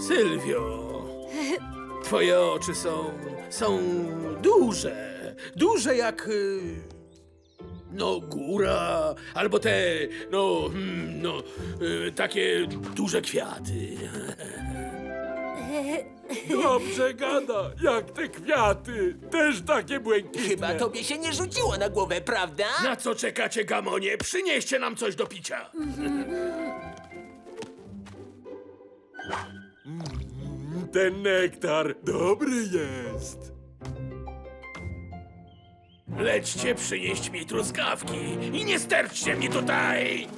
Sylwio, twoje oczy są. są duże. Duże jak. y, No, góra, albo te, no, hmm, no, y, takie duże kwiaty. Dobrze gada, jak te kwiaty, też takie błękitne. Chyba tobie się nie rzuciło na głowę, prawda? Na co czekacie, gamonie? Przynieście nam coś do picia. Ten nektar dobry jest. Lećcie przynieść mi truskawki i nie sterczcie mi tutaj!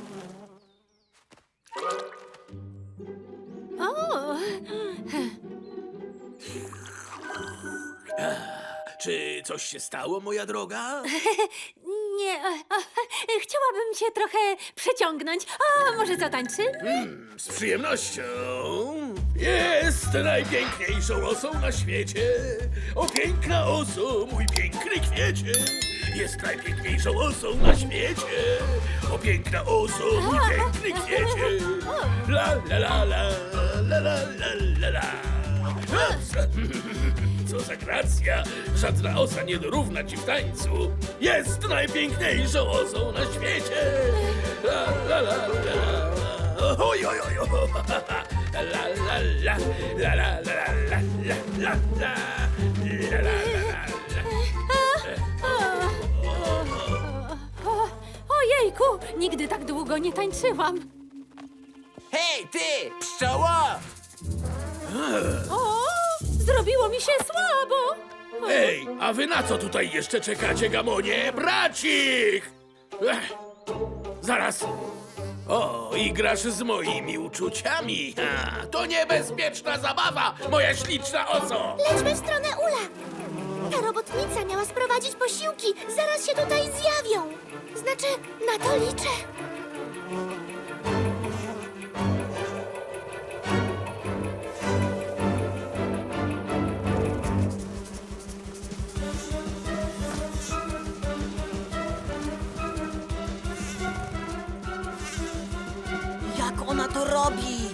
Czy coś się stało, moja droga? nie. e, e, Chciałabym cię trochę przeciągnąć. O, może zatańczy? Z przyjemnością. Jest najpiękniejszą osą na świecie. O piękna oso, mój piękny kwiecie. Jest najpiękniejszą osą na świecie. O piękna oso, mój piękny kwiecie. La la la la la la la la la. Co za gracja! Żadna osa nie dorówna ci w tańcu! Jest najpiękniejszą osą na świecie! La la la la la Oj, oj, oj, oj! La la la la la la la la la la la la la la O, ojejku, nigdy tak długo nie tańczyłam. Hej, ty, pszczoło! O, zrobiło mi się słabo. Ej, a wy na co tutaj jeszcze czekacie, gamonie? Bracik! Ech, zaraz. O, igrasz z moimi uczuciami. Ha, to niebezpieczna zabawa, moja śliczna oso! Lećmy w stronę Ula! Ta robotnica miała sprowadzić posiłki. Zaraz się tutaj zjawią. Znaczy, na to liczę. 罗比